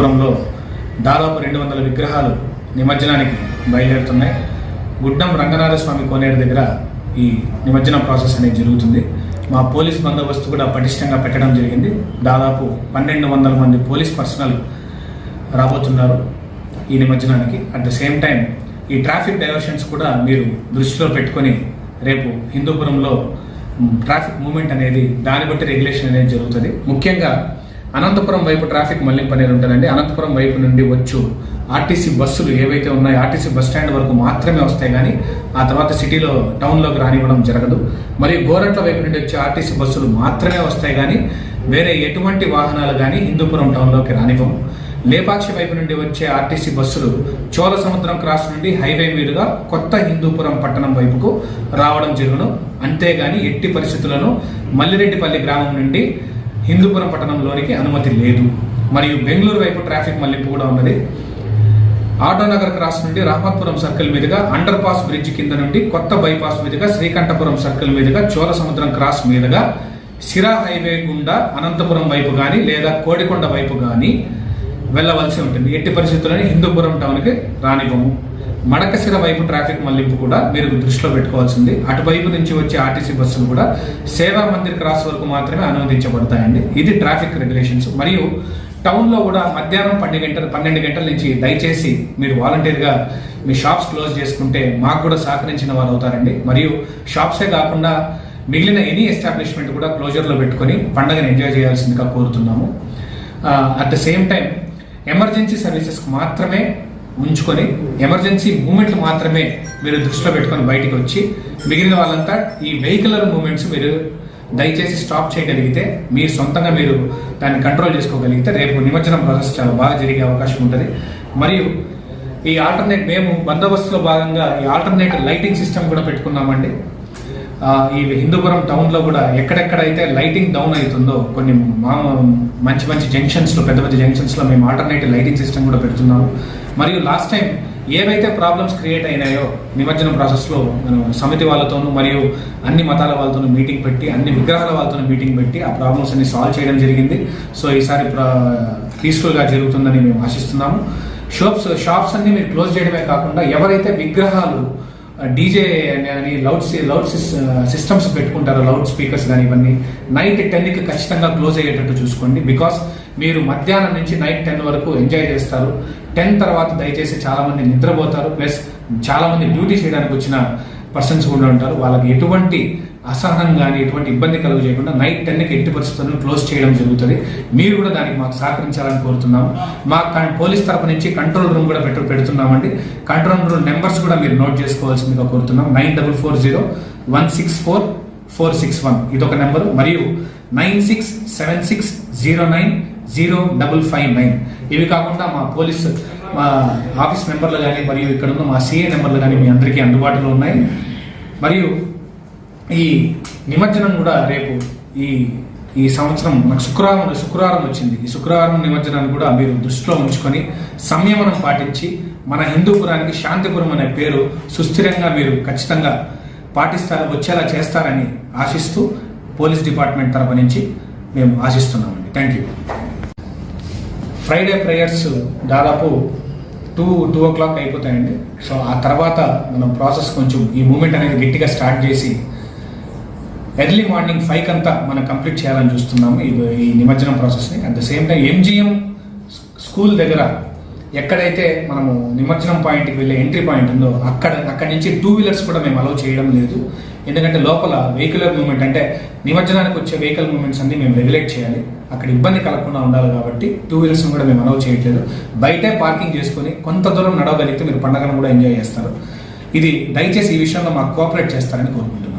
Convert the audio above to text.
హిందూపురంలో దాదాపు రెండు వందల విగ్రహాలు నిమజ్జనానికి బయలుదేరుతున్నాయి. గుడ్డం రంగనాథస్వామి కోనేరు దగ్గర ఈ నిమజ్జనం ప్రాసెస్ అనేది జరుగుతుంది. మా పోలీస్ బందోబస్తు కూడా పటిష్టంగా పెట్టడం జరిగింది. దాదాపు పన్నెండు వందల మంది పోలీస్ పర్సనల్ రాబోతున్నారు ఈ నిమజ్జనానికి. అట్ ద సేమ్ టైం ఈ ట్రాఫిక్ డైవర్షన్స్ కూడా మీరు దృష్టిలో పెట్టుకొని రేపు హిందూపురంలో ట్రాఫిక్ మూమెంట్ అనేది దాన్ని బట్టి రెగ్యులేషన్ అనేది జరుగుతుంది. ముఖ్యంగా అనంతపురం వైపు ట్రాఫిక్ మళ్ళింపు అనేది ఉంటుందండి. అనంతపురం వైపు నుండి వచ్చు ఆర్టీసీ బస్సులు ఏవైతే ఉన్నాయో ఆర్టీసీ బస్ స్టాండ్ వరకు మాత్రమే వస్తాయి కానీ ఆ తర్వాత సిటీలో టౌన్లోకి రానివ్వడం జరగదు. మరియు గోరట్ల వైపు నుండి వచ్చే ఆర్టీసీ బస్సులు మాత్రమే వస్తాయి కానీ వేరే ఎటువంటి వాహనాలు కానీ హిందూపురం టౌన్లోకి రానివ్వము లేపాక్షి వైపు నుండి వచ్చే ఆర్టీసీ బస్సులు చోళ సముద్రం క్రాస్ నుండి హైవే మీదుగా కొత్త హిందూపురం పట్టణం వైపుకు రావడం జరుగును. అంతేగాని ఎట్టి పరిస్థితులను మల్లిరెడ్డిపల్లి గ్రామం నుండి హిందూపురం పట్టణంలోనికి అనుమతి లేదు. మరియు బెంగళూరు వైపు ట్రాఫిక్ మళ్ళింపు కూడా ఉన్నది. ఆటోనగర్ క్రాస్ నుండి రామత్పురం సర్కిల్ మీదుగా అండర్ పాస్ బ్రిడ్జ్ కింద నుండి కొత్త బైపాస్ మీదుగా శ్రీకంఠపురం సర్కిల్ మీదుగా చోళ సముద్రం క్రాస్ మీదుగా సిరా హైవే గుండా అనంతపురం వైపు కానీ లేదా కోడికొండ వైపు కానీ వెళ్ళవలసి ఉంటుంది. ఎట్టి పరిస్థితుల్లోనే హిందూపురం టౌన్కి రానివ్వము. మడకశిర వైపు ట్రాఫిక్ మళ్ళింపు కూడా మీరు దృష్టిలో పెట్టుకోవాల్సింది. అటువైపు నుంచి వచ్చే ఆర్టీసీ బస్సులు కూడా సేవా మందిర్ క్రాస్ వరకు మాత్రమే అనుమతించబడతాయండి. ఇది ట్రాఫిక్ రెగ్యులేషన్స్ మరియు టౌన్లో కూడా మధ్యాహ్నం పన్నెండు గంటల పన్నెండు గంటల నుంచి దయచేసి మీరు వాలంటీర్గా మీ షాప్స్ క్లోజ్ చేసుకుంటే మాకు కూడా సహకరించిన వారు అవుతారండి. మరియు షాప్సే కాకుండా మిగిలిన ఎనీ ఎస్టాబ్లిష్మెంట్ కూడా క్లోజర్లో పెట్టుకొని పండుగను ఎంజాయ్ చేయాల్సిందిగా కోరుతున్నాము. At the same time emergency సర్వీసెస్కి మాత్రమే ఉంచుకొని ఎమర్జెన్సీ మూమెంట్లు మాత్రమే మీరు దృష్టిలో పెట్టుకొని బయటికి వచ్చి మిగిలిన వాళ్ళంతా ఈ వెహికలర్ మూమెంట్స్ మీరు దయచేసి స్టాప్ చేయగలిగితే మీరు సొంతంగా మీరు దాన్ని కంట్రోల్ చేసుకోగలిగితే రేపు నిమజ్జనం ప్రాసెస్ చాలా బాగా జరిగే అవకాశం ఉంటుంది. మరియు ఈ ఆల్టర్నేట్ మేము బందోబస్తులో భాగంగా ఈ ఆల్టర్నేట్ లైటింగ్ సిస్టమ్ కూడా పెట్టుకున్నామండి. ఈ హిందూపురం టౌన్లో కూడా కూడా ఎక్కడెక్కడైతే లైటింగ్ డౌన్ అవుతుందో కొన్ని మా మంచి మంచి జంక్షన్స్లో పెద్ద పెద్ద జంక్షన్స్లో మేము ఆల్టర్నేటివ్ లైటింగ్ సిస్టమ్ కూడా పెడుతున్నాము. మరియు లాస్ట్ టైం ఏవైతే ప్రాబ్లమ్స్ క్రియేట్ అయినాయో నిమజ్జనం ప్రాసెస్లో మనం సమితి వాళ్ళతోనూ మరియు అన్ని మతాల వాళ్ళతోనూ మీటింగ్ పెట్టి అన్ని విగ్రహాల వాళ్ళతోనూ మీటింగ్ పెట్టి ఆ ప్రాబ్లమ్స్ అన్ని సాల్వ్ చేయడం జరిగింది. సో ఈసారి పీస్ఫుల్గా జరుగుతుందని మేము ఆశిస్తున్నాము. షాప్స్ షాప్స్ అన్ని మీరు క్లోజ్ చేయడమే కాకుండా ఎవరైతే విగ్రహాలు డీజే అని లౌడ్ లౌడ్ సిస్టమ్స్ పెట్టుకుంటారు లౌడ్ స్పీకర్స్ కానీ ఇవన్నీ. నైట్ టెన్కి ఖచ్చితంగా క్లోజ్ అయ్యేటట్టు చూసుకోండి. బికాస్ మీరు మధ్యాహ్నం నుంచి నైట్ టెన్ వరకు ఎంజాయ్ చేస్తారు. టెన్ తర్వాత దయచేసి చాలామంది నిద్రపోతారు. ప్లస్ చాలామంది డ్యూటీ చేయడానికి వచ్చిన పర్సన్స్ కూడా ఉంటారు. వాళ్ళకి ఎటువంటి అసహనం కానీ ఎటువంటి ఇబ్బంది కలుగు చేయకుండా నైట్ టెన్కి ఎట్టి పరిస్థితులను క్లోజ్ చేయడం జరుగుతుంది. మీరు కూడా దానికి మాకు సహకరించాలని కోరుతున్నాము. మా పోలీస్ తరపు నుంచి కంట్రోల్ రూమ్ కూడా పెట్టు పెడుతున్నామండి. కంట్రోల్ రూమ్ నెంబర్స్ కూడా మీరు నోట్ చేసుకోవాల్సిందిగా కోరుతున్నాం nine double four zero one six four four six one. ఇదొక నెంబరు. మరియు nine six seven six zero nine zero double five nine. ఇవి కాకుండా మా పోలీస్ మా ఆఫీస్ నెంబర్లు కానీ మరియు ఇక్కడ ఉన్న మా సిఏ నెంబర్లు కానీ మీ అందరికీ అందుబాటులో ఉన్నాయి. మరియు ఈ నిమజ్జనం కూడా రేపు ఈ ఈ సంవత్సరం నాకు శుక్రవారం శుక్రవారం వచ్చింది. ఈ శుక్రవారం నిమజ్జనాన్ని కూడా మీరు దృష్టిలో ఉంచుకొని సంయమనం పాటించి మన హిందూపురానికి శాంతిపురం అనే పేరు సుస్థిరంగా మీరు ఖచ్చితంగా పాటిస్తారు వచ్చేలా చేస్తారని ఆశిస్తూ పోలీస్ డిపార్ట్మెంట్ తరపు నుంచి మేము ఆశిస్తున్నామండి. Thank you. ఫ్రైడే ప్రేయర్స్ దాదాపు టూ టూ ఓ క్లాక్ అయిపోతాయండి. సో ఆ తర్వాత మనం ప్రాసెస్ కొంచెం ఈ మూమెంట్ అనేది గట్టిగా స్టార్ట్ చేసి ఎర్లీ మార్నింగ్ ఫైవ్ అంతా మనం కంప్లీట్ చేయాలని చూస్తున్నాము ఈ ఈ నిమజ్జనం ప్రాసెస్ని at the same time MGM school దగ్గర ఎక్కడైతే మనము నిమజ్జనం పాయింట్కి వెళ్ళే ఎంట్రీ పాయింట్ ఉందో అక్కడ అక్కడి నుంచి టూ వీలర్స్ కూడా మేము అలౌ చేయడం లేదు. ఎందుకంటే లోపల వెహికులర్ మూమెంట్ అంటే నిమజ్జనానికి వచ్చే వెహికల్ మూమెంట్స్ అన్ని మేము రెగ్యులేట్ చేయాలి. అక్కడ ఇబ్బంది కలగకుండా ఉండాలి కాబట్టి టూ వీలర్స్ కూడా మేము అలౌ చేయట్లేదు. బయటే పార్కింగ్ చేసుకొని కొంత దూరం నడవగలిగితే మీరు పండగను కూడా ఎంజాయ్ చేస్తారు. ఇది దయచేసి ఈ విషయంలో మాకు కోఆపరేట్ చేస్తారని కోరుకుంటున్నాను